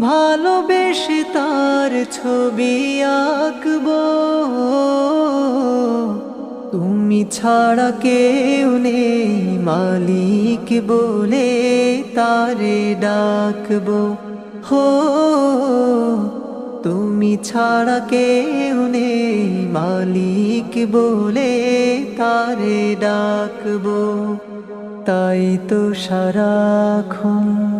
ভালোবেসে তার ছবি আঁকব। তুমি ছাড়া কেউ নেই, মালিক বলে তারে ডাকব। হো, তুমি ছাড়া কেউ নেই, মালিক বলে তারে ডাকব। তাই তো সারাক্ষণ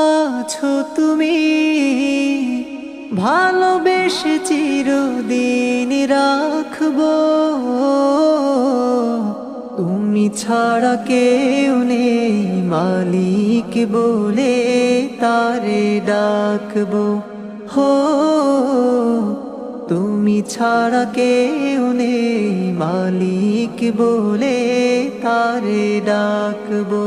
আছো তুমি। ভালোবেসে চিরদিন রাখব। তুমি ছাড়া কেউ নেই, মালিক বলে তারে ডাকবো। হো, তুমি ছাড়া কেউ নেই, মালিক বলে তারে ডাকবো।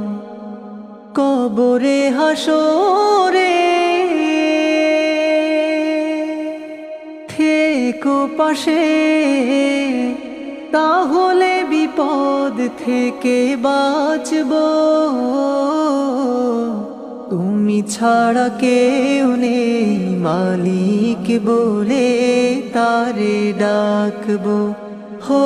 কবরে হাসরে। থেকো পাশে, তাহলে বিপদ থেকে বাঁচব। তুমি ছাড়া কেউ নেই, মালিক বলে তারে ডাকবো। হো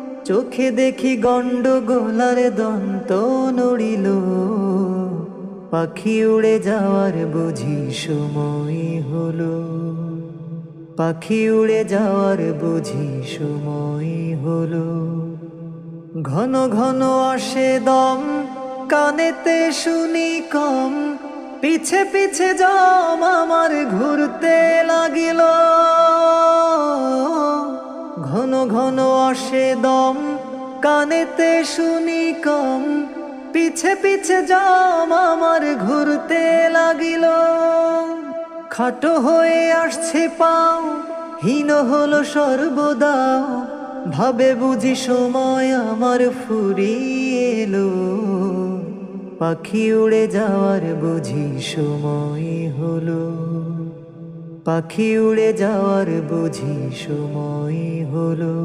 চোখে দেখি গন্ড গোলার দন্ত নড়িল। পাখি উড়ে যাওয়ার বুঝি সময় হলো। পাখি উড়ে যাওয়ার বুঝি সময় হলো। ঘন ঘন আসে দম, কানেতে শুনি কম। পিছে পিছে জম আমার ঘুরতে লাগিল। ঘন আসে দম, কানেতে শুনি কম। পিছে পিছে জম আমার ঘুরতে লাগিল। খাটো হয়ে আসছে পাও, হীন হলো সর্বদা। ভাবে বুঝি সময় আমার ফুরিয়ে এলো। পাখি উড়ে যাওয়ার বুঝি সময় হলো। পাখি উড়ে যাওয়ার বুঝি সময় হলো।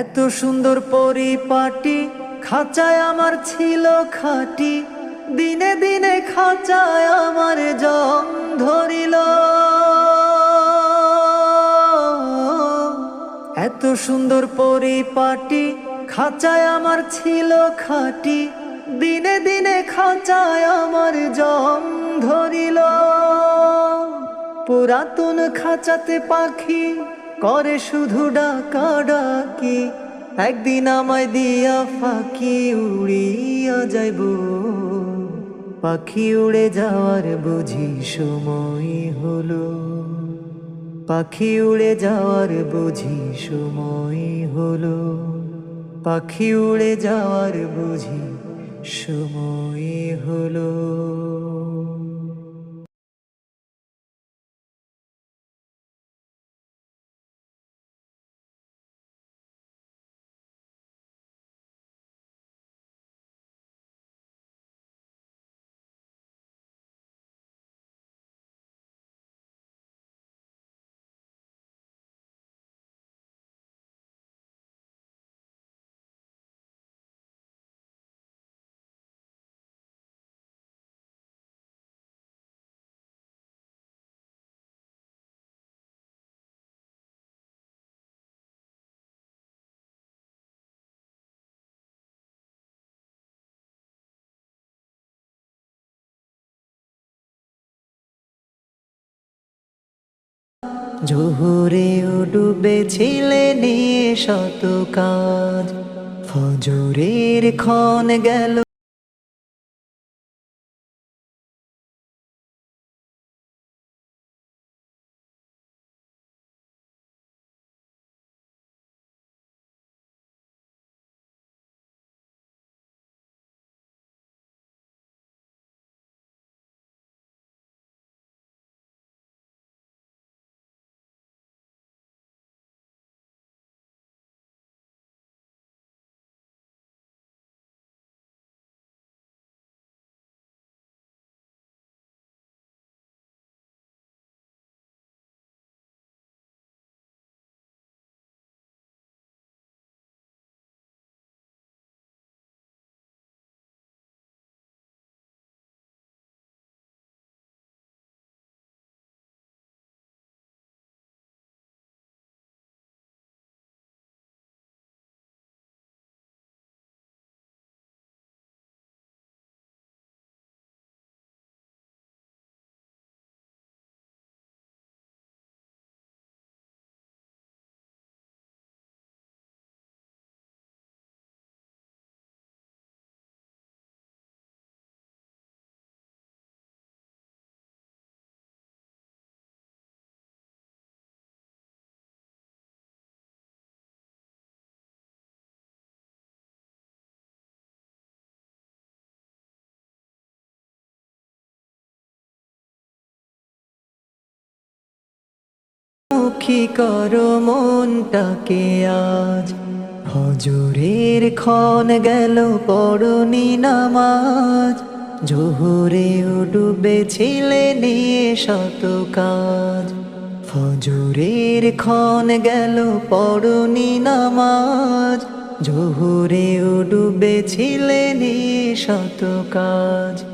এত সুন্দর পরিপাটি, খাঁচায় আমার ছিল খাটি, দিনে দিনে খাঁচায় আমার জং ধরিল। এত সুন্দর পরিপাটি, খাঁচায় আমার ছিল খাটি, দিনে দিনে খাঁচায় আমার জং ধরিল। পুরাতন খাঁচাতে পাখি করে শুধু ডাকা ডাকি। একদিন আমায় দিয়া ফাঁকি উড়িয়া যাইব। পাখি উড়ে যাওয়ার বুঝি সময় হলো। পাখি উড়ে যাওয়ার বুঝি সময় হলো। পাখি উড়ে যাওয়ার বুঝি সময় হলো। জোহরে ডুবে ডুবেছিলে নিয়ে শত কাজ। ফজরের ক্ষণ গেল মুখী করো মনটাকে আজ। হজুরের ক্ষণ গেল, পড়নি নামাজ। জোহরে ও ডুবেছিলে নিয়ে শত কাজ। ফজরের ক্ষণ গেল, পড়নি নামাজ। জোহরে ও ডুবেছিলে নিয়ে শত কাজ।